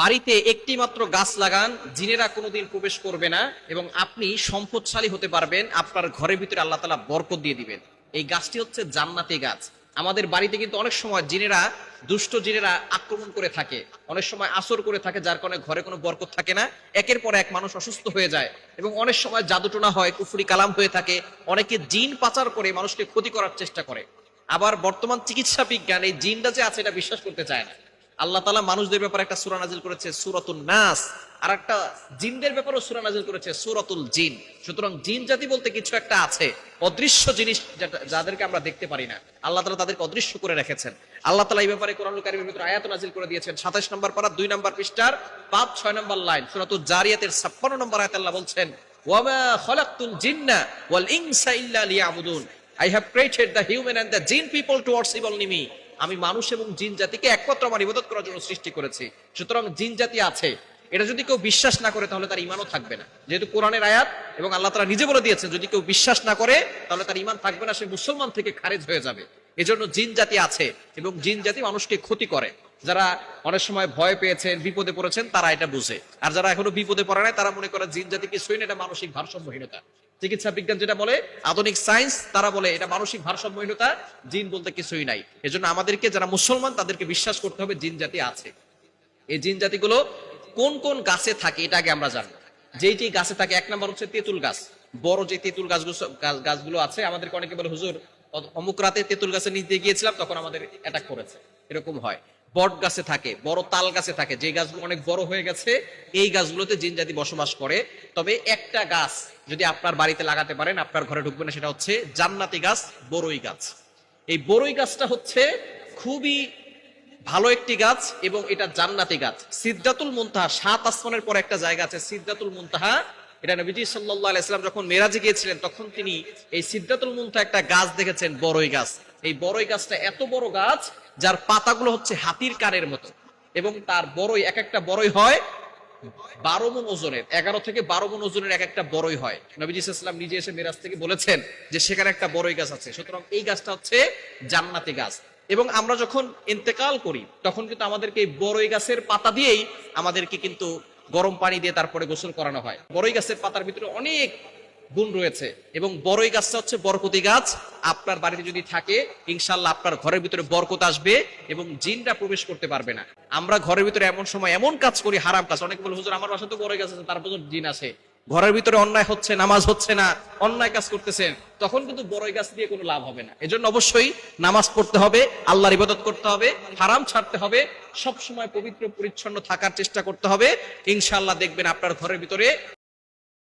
বাড়িতে একটি মাত্র গাছ লাগান, জিনেরা কোনোদিন প্রবেশ করবে না এবং আপনি সম্পদশালী হতে পারবেন, আপনার ঘরের ভিতরে আল্লাহ তালা বরকত দিয়ে দিবেন। এই গাছটি হচ্ছে জান্নাতি গাছ। আমাদের বাড়িতে কিন্তু অনেক সময় জিনেরা, দুষ্ট জিনেরা আক্রমণ করে থাকে। অনেক সময় আসর করে থাকে, যার কারণে ঘরে কোনো বরকত থাকে না। একের পর এক মানুষ অসুস্থ হয়ে যায় এবং অনেক সময় জাদুটোনা হয়, কুফুরি কালাম হয়ে থাকে। অনেকে জিন পাচার করে মানুষকে ক্ষতি করার চেষ্টা করে। আবার বর্তমান চিকিৎসা বিজ্ঞান এই জিনটা যে আছে এটা বিশ্বাস করতে চায় না। আল্লাহ তালা মানুষদের ব্যাপারে একটা সুরা নাজিল করেছে সুরাতুল নাস। আর একটা জিনদের ব্যাপারেও সুরা নাজিল করেছে, সুরাতুল জিন। সুতরাং জিন জাতি বলতে কিছু একটা আছে, অদৃশ্য জিনিস যাদেরকে আমরা দেখতে পারি না। আল্লাহ তালা তাদেরকে অদৃশ্য করে রেখেছেন। আল্লাহ তালা এই ব্যাপারে কোরআন কারিমের ভিতরে আয়াত নাজিল করে দিয়েছেন। সাতাশ নম্বর পারা, দুই নম্বর পৃষ্ঠার পাঁচ, ছয় নম্বর লাইন, সুরাতুল জারিয়াতের ছাপ্পান্ন নম্বর আয়াত আল্লাহ বলছেন, ওয়ামা খলাকতুল জিন্না ওয়াল ইনসা ইল্লা লিয়াবুদুন। I have created the human and the jinn people towards evil Nimi আমি মানুষ এবং জিন জাতিকে একমাত্র আমার ইবাদত করার জন্য সৃষ্টি করেছি। সুতরাং জিন জাতি আছে। এটা যদি কেউ বিশ্বাস না করে, তাহলে তার ইমানও থাকবে না। যেহেতু কোরআনের আয়াত এবং আল্লাহ তারা নিজে বলে দিয়েছেন, যদি কেউ বিশ্বাস না করে, তাহলে তার ইমান থাকবে না, সে মুসলমান থেকে খারেজ হয়ে যাবে। এজন্য জিন জাতি আছে এবং জিন জাতি মানুষকে ক্ষতি করে। যারা অনেক সময় ভয় পেয়েছেন, বিপদে পড়েছেন, তারা এটা বুঝে। আর যারা এখনও বিপদে পড়ে নাই, তারা মনে করে জিন জাতি কিছুই না, এটা মানসিক ভারসাম্যহীনতা। চিকিৎসা বিজ্ঞান যেটা বলে, আধুনিক সায়েন্স তারা বলে এটা মানসিক ভারসাম্যহীনতা, জিন বলতে কিছুই নাই। এজন্য আমাদেরকে যারা মুসলমান তাদেরকে বিশ্বাস করতে হবে জিন জাতি আছে। এই জিন জাতিগুলো কোন কোন গাছে থাকে এটা আগে আমরা জানি যেই যেই গাছে থাকে, এক নম্বর হচ্ছে তেঁতুল গাছ। বড় যে তেঁতুল গাছগুলো গাছ- গাছগুলো আছে, আমাদেরকে অনেকে বলে, হুজুর অমুক রাতে তেঁতুল গাছে নিতে গিয়েছিলাম, তখন আমাদের অ্যাটাক করেছে। এরকম হয়। বট গাছে থাকে, বড় তাল গাছে থাকে। যে গাছগুলো অনেক বড় হয়ে গেছে, এই গাছগুলোতে জিন জাতি বসবাস করে। তবে একটা গাছ যদি আপনার বাড়িতে লাগাতে পারেন, আপনার ঘরে ঢুকবে না, সেটা হচ্ছে জান্নাতি গাছ বড়ই গাছ। এই বড়ই গাছটা হচ্ছে খুবই ভালো একটি গাছ এবং এটা জান্নাতি গাছ। সিদ্ধাতুল মুনতাহা, সাত আসমানের পর একটা জায়গা আছে সিদ্ধাতুল মুনতাহা এটা নবীজি সাল্লাল্লাহু আলাইহি সাল্লাম যখন মেরাজে গিয়েছিলেন, তখন তিনি এই সিদ্ধাতুল মুনতাহা একটা গাছ দেখেছেন বড়ই গাছ। এই বড়ই গাছটা এত বড় গাছ, যার পাতাগুলো হচ্ছে হাতির কানের মতো। এবং তার বড়ই এক একটা বড়ই হয় বারো মন ওজনের, এগারো থেকে বারো মন ওজনের এক একটা বড়ই হয়। নবীজি ইসলাম নিজে এসে মেরাজ থেকে বলেছেন যে সেখানে একটা বড়ই গাছ আছে। সুতরাং এই গাছটা হচ্ছে জান্নাতি গাছ। এবং আমরা যখন ইন্তেকাল করি, তখন কিন্তু আমাদেরকে বড়ই গাছের পাতা দিয়েই আমাদেরকে কিন্তু গরম পানি দিয়ে তারপরে গোসল করানো হয়। বড়ই গাছের পাতার ভিতরে অনেক গুণ রয়েছে এবং বড়ই গাছটা হচ্ছে বরকতি গাছ। আপনার বাড়িতে যদি থাকে ইনশাল্লাহ আপনার ঘরের ভিতরে বরকত আসবে এবং জিনটা প্রবেশ করতে পারবে না। আমরা ঘরের ভিতরে এমন সময় এমন কাজ করি, হারাম কাজ। অনেক বলে, হুজুর, আমার বাসা তো বড়ই গাছ আছে তারপর জিন আসে ঘরের ভিতরে অন্যায় হচ্ছে, নামাজ হচ্ছে না, অন্যায় কাজ করতেছেন, তখন কিন্তু বড়ই গাছ দিয়ে কোনো লাভ হবে না। এজন্য অবশ্যই নামাজ পড়তে হবে, আল্লাহর ইবাদত করতে হবে, হারাম ছাড়তে হবে সব সময় পবিত্র, পরিচ্ছন্ন থাকার চেষ্টা করতে হবে। ইনশাআল্লাহ দেখবেন আপনার ঘরের ভিতরে